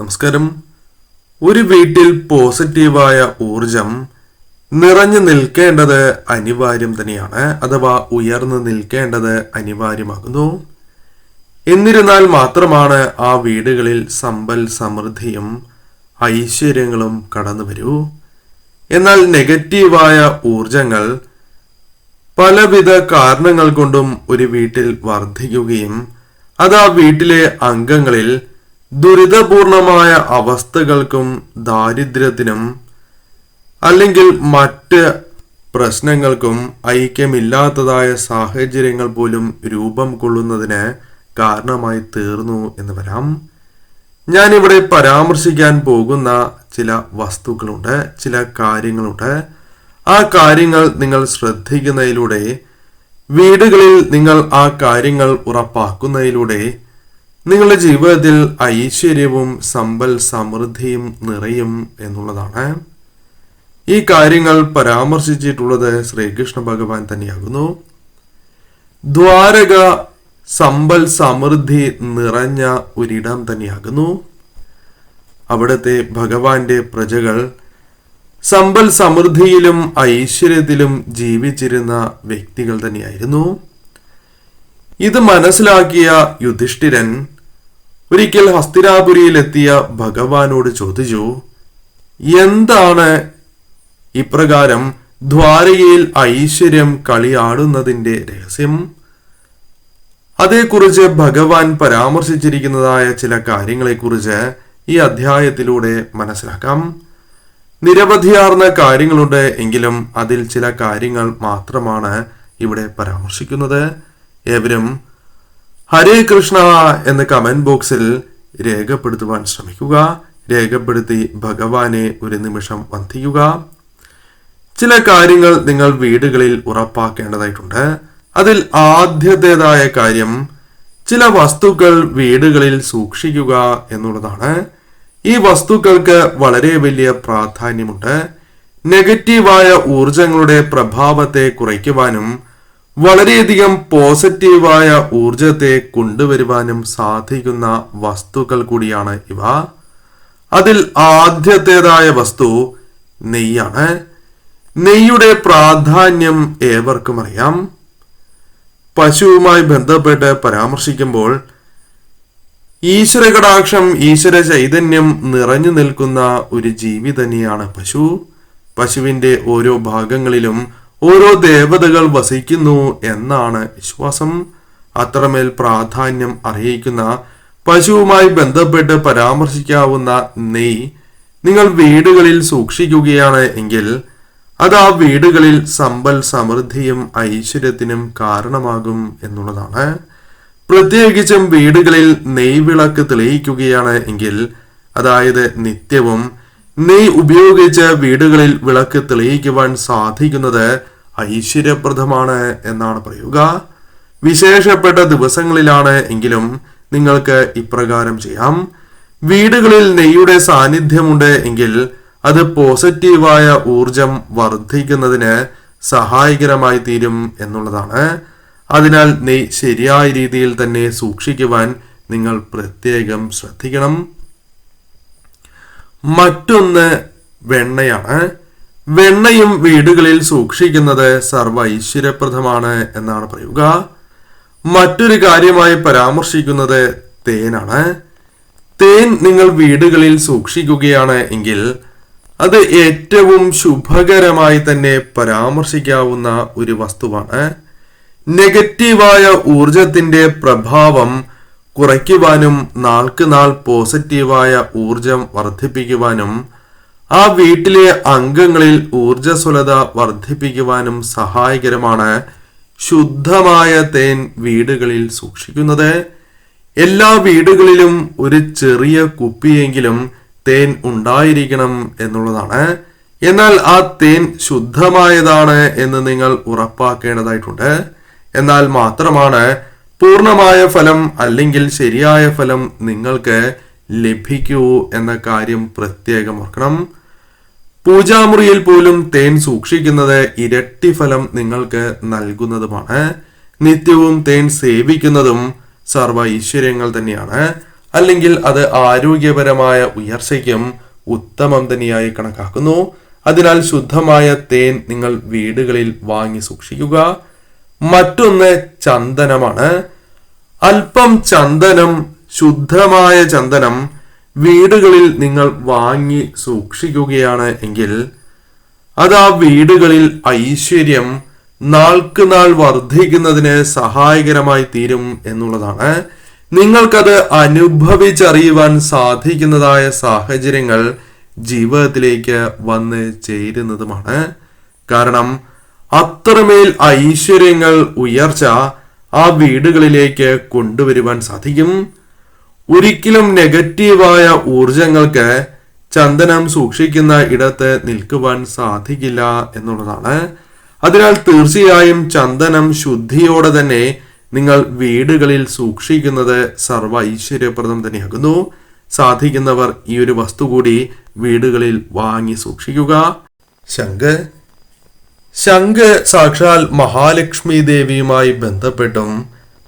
നമസ്കാരം. ഒരു വീട്ടിൽ പോസിറ്റീവായ ഊർജം നിറഞ്ഞു നിൽക്കേണ്ടത് അനിവാര്യം തന്നെയാണ് അഥവാ ഉയർന്നു നിൽക്കേണ്ടത് അനിവാര്യമാകുന്നു. എന്നിരുന്നാൽ മാത്രമാണ് ആ വീടുകളിൽ സമ്പൽ സമൃദ്ധിയും ഐശ്വര്യങ്ങളും കടന്നു വരൂ. എന്നാൽ നെഗറ്റീവായ ഊർജങ്ങൾ പലവിധ കാരണങ്ങൾ കൊണ്ടും ഒരു വീട്ടിൽ വർദ്ധിക്കുകയും അത് ആ വീട്ടിലെ അംഗങ്ങളിൽ ദുരിതപൂർണമായ അവസ്ഥകൾക്കും ദാരിദ്ര്യത്തിനും അല്ലെങ്കിൽ മറ്റ് പ്രശ്നങ്ങൾക്കും ഐക്യമില്ലാത്തതായ സാഹചര്യങ്ങൾ പോലും രൂപം കൊള്ളുന്നതിന് കാരണമായി തീർന്നു എന്ന് വരാം. ഞാനിവിടെ പരാമർശിക്കാൻ പോകുന്ന ചില വസ്തുക്കളുണ്ട് ചില കാര്യങ്ങളുണ്ട്. ആ കാര്യങ്ങൾ നിങ്ങൾ ശ്രദ്ധിക്കുന്നതിലൂടെ വീടുകളിൽ നിങ്ങൾ ആ കാര്യങ്ങൾ ഉറപ്പാക്കുന്നതിലൂടെ നിങ്ങളുടെ ജീവിതത്തിൽ ഐശ്വര്യവും സമ്പൽ സമൃദ്ധിയും നിറയും എന്നുള്ളതാണ് ഈ കാര്യങ്ങൾ പരാമർശിച്ചിട്ടുള്ളത് ശ്രീകൃഷ്ണ ഭഗവാൻ തന്നെയാകുന്നു. ദ്വാരക സമ്പൽ സമൃദ്ധി നിറഞ്ഞ ഒരിടം തന്നെയാകുന്നു. അവിടുത്തെ ഭഗവാന്റെ പ്രജകൾ സമ്പൽ സമൃദ്ധിയിലും ഐശ്വര്യത്തിലും ജീവിച്ചിരുന്ന വ്യക്തികൾ തന്നെയായിരുന്നു. ഇത് മനസ്സിലാക്കിയ യുധിഷ്ഠിരൻ ഒരിക്കൽ ഹസ്തിരാപുരിയിലെത്തിയ ഭഗവാനോട് ചോദിച്ചു എന്താണ് ഇപ്രകാരം ദ്വാരകയിൽ ഐശ്വര്യം കളിയാടുന്നതിന്റെ രഹസ്യം? അതേക്കുറിച്ച് ഭഗവാൻ പരാമർശിച്ചിരിക്കുന്നതായ ചില കാര്യങ്ങളെക്കുറിച്ച് ഈ അധ്യായത്തിലൂടെ മനസ്സിലാക്കാം. നിരവധിയാർന്ന കാര്യങ്ങളുണ്ട് എങ്കിലും അതിൽ ചില കാര്യങ്ങൾ മാത്രമാണ് ഇവിടെ പരാമർശിക്കുന്നത്. ഏവരും ഹരേ കൃഷ്ണ എന്ന് കമന്റ് ബോക്സിൽ രേഖപ്പെടുത്തുവാൻ ശ്രമിക്കുക. രേഖപ്പെടുത്തി ഭഗവാനെ ഒരു നിമിഷം വന്ധിക്കുക ചില കാര്യങ്ങൾ നിങ്ങൾ വീടുകളിൽ ഉറപ്പാക്കേണ്ടതായിട്ടുണ്ട്. അതിൽ ആദ്യത്തേതായ കാര്യം ചില വസ്തുക്കൾ വീടുകളിൽ സൂക്ഷിക്കുക എന്നുള്ളതാണ്. ഈ വസ്തുക്കൾക്ക് വളരെ വലിയ പ്രാധാന്യമുണ്ട്. നെഗറ്റീവായ ഊർജങ്ങളുടെ പ്രഭാവത്തെ കുറയ്ക്കുവാനും വളരെയധികം പോസിറ്റീവായ ഊർജത്തെ കൊണ്ടുവരുവാനും സാധിക്കുന്ന വസ്തുക്കൾ കൂടിയാണ് ഇവ. അതിൽ ആദ്യത്തേതായ വസ്തു നെയ്യാണ്. നെയ്യുടെ പ്രാധാന്യം ഏവർക്കും അറിയാം. പശുവുമായി ബന്ധപ്പെട്ട് പരാമർശിക്കുമ്പോൾ ഈശ്വര കടാക്ഷം ഈശ്വര ചൈതന്യം നിറഞ്ഞു നിൽക്കുന്ന ഒരു ജീവി തന്നെയാണ് പശു. പശുവിന്റെ ഓരോ ഭാഗങ്ങളിലും ഓരോ ദേവതകൾ വസിക്കുന്നു എന്നാണ് വിശ്വാസം. അത്രമേൽ പ്രാധാന്യം അർഹിക്കുന്ന പശുവുമായി ബന്ധപ്പെട്ട് പരാമർശിക്കാവുന്ന നെയ് നിങ്ങൾ വീടുകളിൽ സൂക്ഷിക്കുകയാണ് എങ്കിൽ അത് ആ വീടുകളിൽ സമ്പൽ സമൃദ്ധിയും ഐശ്വര്യത്തിനും കാരണമാകും എന്നുള്ളതാണ്. പ്രത്യേകിച്ചും വീടുകളിൽ നെയ്വിളക്ക് തെളിയിക്കുകയാണ് എങ്കിൽ അതായത് നിത്യവും നെയ് ഉപയോഗിച്ച് വീടുകളിൽ വിളക്ക് തെളിയിക്കുവാൻ സാധിക്കുന്നത് ഐശ്വര്യപ്രദമാണ് എന്നാണ് പറയുക. വിശേഷപ്പെട്ട ദിവസങ്ങളിലാണ് എങ്കിലും നിങ്ങൾക്ക് ഇപ്രകാരം ചെയ്യാം. വീടുകളിൽ നെയ്യുടെ സാന്നിധ്യമുണ്ട് എങ്കിൽ അത് പോസിറ്റീവായ ഊർജം വർദ്ധിക്കുന്നതിന് സഹായകരമായി തീരും എന്നുള്ളതാണ്. അതിനാൽ നെയ് ശരിയായ രീതിയിൽ തന്നെ സൂക്ഷിക്കുവാൻ നിങ്ങൾ പ്രത്യേകം ശ്രദ്ധിക്കണം. മറ്റൊന്ന് വെണ്ണയാണ്. വെണ്ണയും വീടുകളിൽ സൂക്ഷിക്കുന്നത് സർവ ഐശ്വര്യപ്രദമാണ് എന്നാണ് പറയുക. മറ്റൊരു കാര്യമായി പരാമർശിക്കുന്നത് തേനാണ്. തേൻ നിങ്ങൾ വീടുകളിൽ സൂക്ഷിക്കുകയാണ് എങ്കിൽ അത് ഏറ്റവും ശുഭകരമായി തന്നെ പരാമർശിക്കാവുന്ന ഒരു വസ്തുവാണ്. നെഗറ്റീവായ ഊർജത്തിന്റെ പ്രഭാവം കുറയ്ക്കുവാനും നാൾക്ക് നാൾ പോസിറ്റീവായ ഊർജം വർദ്ധിപ്പിക്കുവാനും ആ വീട്ടിലെ അംഗങ്ങളിൽ ഊർജസ്വലത വർദ്ധിപ്പിക്കുവാനും സഹായകരമാണ് ശുദ്ധമായ തേൻ വീടുകളിൽ സൂക്ഷിക്കുന്നത്. എല്ലാ വീടുകളിലും ഒരു ചെറിയ കുപ്പിയെങ്കിലും തേൻ ഉണ്ടായിരിക്കണം എന്നുള്ളതാണ്. എന്നാൽ ആ തേൻ ശുദ്ധമായതാണ് എന്ന് നിങ്ങൾ ഉറപ്പാക്കേണ്ടതായിട്ടുണ്ട്. എന്നാൽ മാത്രമാണ് പൂർണമായ ഫലം അല്ലെങ്കിൽ ശരിയായ ഫലം നിങ്ങൾക്ക് ലഭിക്കൂ എന്ന കാര്യം പ്രത്യേകം ഓർക്കണം. പൂജാമുറിയിൽ പോലും തേൻ സൂക്ഷിക്കുന്നത് ഇരട്ടി ഫലം നിങ്ങൾക്ക് നൽകുന്നതുമാണ്. നിത്യവും തേൻ സേവിക്കുന്നതും സർവ ഐശ്വര്യങ്ങൾ തന്നെയാണ്. അല്ലെങ്കിൽ അത് ആരോഗ്യപരമായ ഉയർച്ചയ്ക്കും ഉത്തമം തന്നെയായി കണക്കാക്കുന്നു. അതിനാൽ ശുദ്ധമായ തേൻ നിങ്ങൾ വീടുകളിൽ വാങ്ങി സൂക്ഷിക്കുക. മറ്റൊന്ന് ചന്ദനമാണ്. അല്പം ചന്ദനം ശുദ്ധമായ ചന്ദനം വീടുകളിൽ നിങ്ങൾ വാങ്ങി സൂക്ഷിക്കുകയാണ് എങ്കിൽ അത് ആ വീടുകളിൽ ഐശ്വര്യം നാൾക്ക് നാൾ വർദ്ധിക്കുന്നതിന് സഹായകരമായി തീരും എന്നുള്ളതാണ്. നിങ്ങൾക്കത് അനുഭവിച്ചറിയുവാൻ സാധിക്കുന്നതായ സാഹചര്യങ്ങൾ ജീവിതത്തിലേക്ക് വന്ന് ചേരുന്നതുമാണ്. കാരണം അത്രമേൽ ഐശ്വര്യങ്ങൾ ഉയർച്ച ആ വീടുകളിലേക്ക് കൊണ്ടുവരുവാൻ സാധിക്കും. ഒരിക്കലും നെഗറ്റീവായ ഊർജങ്ങൾക്ക് ചന്ദനം സൂക്ഷിക്കുന്ന ഇടത്ത് നിൽക്കുവാൻ സാധിക്കില്ല എന്നുള്ളതാണ്. അതിനാൽ തീർച്ചയായും ചന്ദനം ശുദ്ധിയോടെ തന്നെ നിങ്ങൾ വീടുകളിൽ സൂക്ഷിക്കുന്നത് സർവ ഐശ്വര്യപ്രദം തന്നെയാകുന്നു. സാധിക്കുന്നവർ ഈ ഒരു വസ്തു കൂടി വീടുകളിൽ വാങ്ങി സൂക്ഷിക്കുക. ശംഖ് ശംഖ് സാക്ഷാൽ മഹാലക്ഷ്മി ദേവിയുമായി ബന്ധപ്പെട്ടും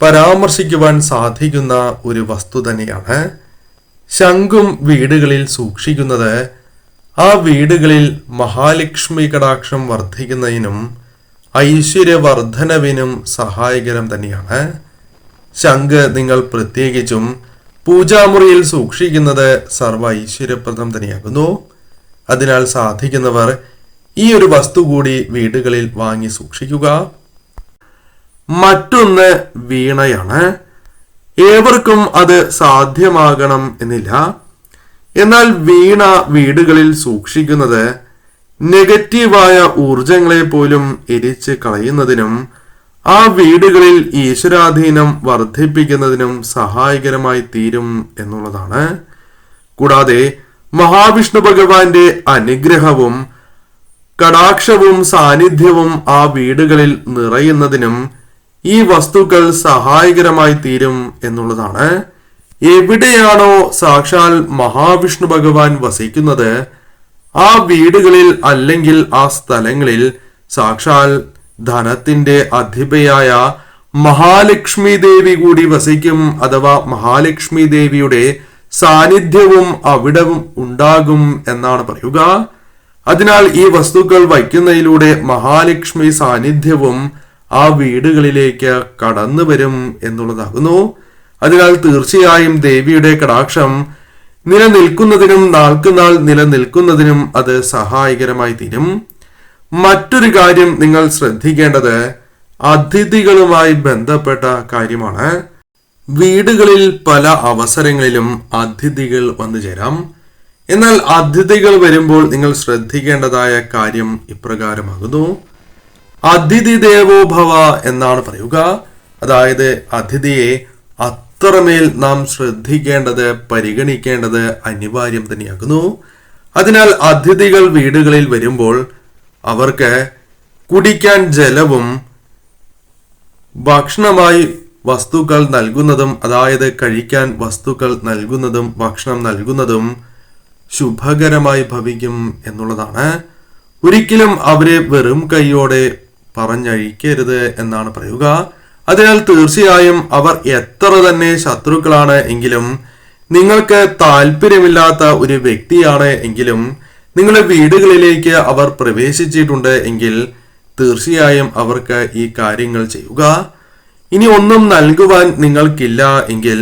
പരാമർശിക്കുവാൻ സാധിക്കുന്ന ഒരു വസ്തു തന്നെയാണ് ശംഖും വീടുകളിൽ സൂക്ഷിക്കുന്നത്. ആ വീടുകളിൽ മഹാലക്ഷ്മി കടാക്ഷം വർദ്ധിക്കുന്നതിനും ഐശ്വര്യവർദ്ധനവിനും സഹായകരം തന്നെയാണ്. ശംഖ് നിങ്ങൾ പ്രത്യേകിച്ചും പൂജാമുറിയിൽ സൂക്ഷിക്കുന്നത് സർവ ഐശ്വര്യപ്രദം തന്നെയാകുന്നു. അതിനാൽ സാധിക്കുന്നവർ ഈ ഒരു വസ്തു കൂടി വീടുകളിൽ വാങ്ങി സൂക്ഷിക്കുക. മറ്റൊന്ന് വീണയാണ്. ഏവർക്കും അത് സാധ്യമാകണം എന്നില്ല. എന്നാൽ വീണ വീടുകളിൽ സൂക്ഷിക്കുന്നത് നെഗറ്റീവായ ഊർജങ്ങളെ പോലും എരിച്ച് കളയുന്നതിനും ആ വീടുകളിൽ ഈശ്വരാധീനം വർദ്ധിപ്പിക്കുന്നതിനും സഹായകരമായി തീരും എന്നുള്ളതാണ്. കൂടാതെ മഹാവിഷ്ണു ഭഗവാന്റെ അനുഗ്രഹവും കടാക്ഷവും സാന്നിധ്യവും ആ വീടുകളിൽ നിറയുന്നതിനും ഈ വസ്തുക്കൾ സഹായകരമായി തീരും എന്നുള്ളതാണ്. എവിടെയാണോ സാക്ഷാൽ മഹാവിഷ്ണു ഭഗവാൻ വസിക്കുന്നത് ആ വീടുകളിൽ അല്ലെങ്കിൽ ആ സ്ഥലങ്ങളിൽ സാക്ഷാൽ ധനത്തിന്റെ അധിപയായ മഹാലക്ഷ്മി ദേവി കൂടി വസിക്കും അഥവാ മഹാലക്ഷ്മി ദേവിയുടെ സാന്നിധ്യവും അവിടവും ഉണ്ടാകും എന്നാണ് പറയുക. അതിനാൽ ഈ വസ്തുക്കൾ വയ്ക്കുന്നതിലൂടെ മഹാലക്ഷ്മി സാന്നിധ്യവും ആ വീടുകളിലേക്ക് കടന്നു വരും എന്നുള്ളതാകുന്നു. അതിനാൽ തീർച്ചയായും ദേവിയുടെ കടാക്ഷം നിലനിൽക്കുന്നതിനും നാൾക്കുനാൾ നിലനിൽക്കുന്നതിനും അത് സഹായകരമായി തീരും. മറ്റൊരു കാര്യം നിങ്ങൾ ശ്രദ്ധിക്കേണ്ടത് അതിഥികളുമായി ബന്ധപ്പെട്ട കാര്യമാണ്. വീടുകളിൽ പല അവസരങ്ങളിലും അതിഥികൾ വന്നു ചേരാം എന്നാൽ അതിഥികൾ വരുമ്പോൾ നിങ്ങൾ ശ്രദ്ധിക്കേണ്ടതായ കാര്യം ഇപ്രകാരമാകുന്നു. അതിഥി ദേവോഭവ എന്നാണ് പറയുക. അതായത് അതിഥിയെ അത്രമേൽ നാം ശ്രദ്ധിക്കേണ്ടത് പരിഗണിക്കേണ്ടത് അനിവാര്യം തന്നെയാകുന്നു. അതിനാൽ അതിഥികൾ വീടുകളിൽ വരുമ്പോൾ അവർക്ക് കുടിക്കാൻ ജലവും ഭക്ഷണമായി വസ്തുക്കൾ നൽകുന്നതും അതായത് കഴിക്കാൻ വസ്തുക്കൾ നൽകുന്നതും ഭക്ഷണം നൽകുന്നതും ശുഭകരമായി ഭവിക്കും എന്നുള്ളതാണ്. ഒരിക്കലും അവരെ വെറും കൈയോടെ പറഞ്ഞഴിക്കരുത് എന്നാണ് പറയുക. അതിനാൽ തീർച്ചയായും അവർ എത്ര തന്നെ ശത്രുക്കളാണ് എങ്കിലും നിങ്ങൾക്ക് താല്പര്യമില്ലാത്ത ഒരു വ്യക്തിയാണ് എങ്കിലും നിങ്ങളുടെ വീടുകളിലേക്ക് അവർ പ്രവേശിച്ചിട്ടുണ്ട് എങ്കിൽ തീർച്ചയായും അവർക്ക് ഈ കാര്യങ്ങൾ ചെയ്യുക. ഇനി ഒന്നും നൽകുവാൻ നിങ്ങൾക്കില്ല എങ്കിൽ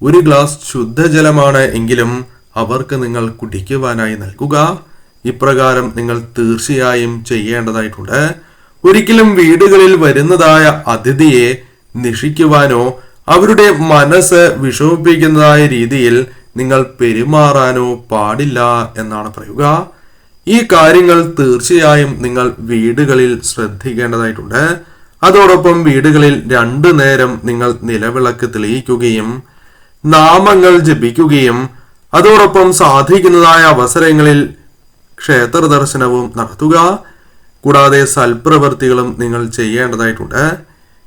ഒരു ഗ്ലാസ് ശുദ്ധജലമാണ് എങ്കിലും അവർക്ക് നിങ്ങൾ കുടിക്കുവാനായി നൽകുക. ഇപ്രകാരം നിങ്ങൾ തീർച്ചയായും ചെയ്യേണ്ടതായിട്ടുണ്ട്. ഒരിക്കലും വീടുകളിൽ വരുന്നതായ അതിഥിയെ നിഷിക്കുവാനോ അവരുടെ മനസ്സ് വിഷമിപ്പിക്കുന്നതായ രീതിയിൽ നിങ്ങൾ പെരുമാറാനോ പാടില്ല എന്നാണ് പറയുക. ഈ കാര്യങ്ങൾ തീർച്ചയായും നിങ്ങൾ വീടുകളിൽ ശ്രദ്ധിക്കേണ്ടതായിട്ടുണ്ട്. അതോടൊപ്പം വീടുകളിൽ രണ്ടു നേരം നിങ്ങൾ നിലവിളക്ക് തെളിയിക്കുകയും നാമങ്ങൾ ജപിക്കുകയും അതോടൊപ്പം സാധിക്കുന്നതായ അവസരങ്ങളിൽ ക്ഷേത്ര ദർശനവും നടത്തുക. കൂടാതെ സൽപ്രവൃത്തികളും നിങ്ങൾ ചെയ്യേണ്ടതായിട്ടുണ്ട്.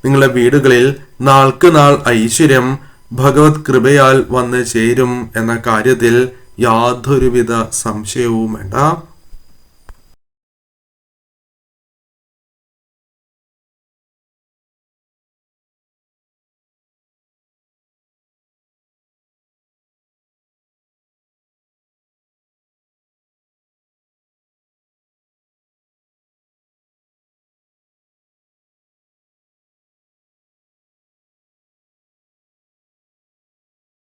നിങ്ങളുടെ വീടുകളിൽ നാൾക്ക് നാൾ ഐശ്വര്യം ഭഗവത് കൃപയാൽ വന്ന് ചേരും എന്ന കാര്യത്തിൽ യാതൊരുവിധ സംശയവും വേണ്ട.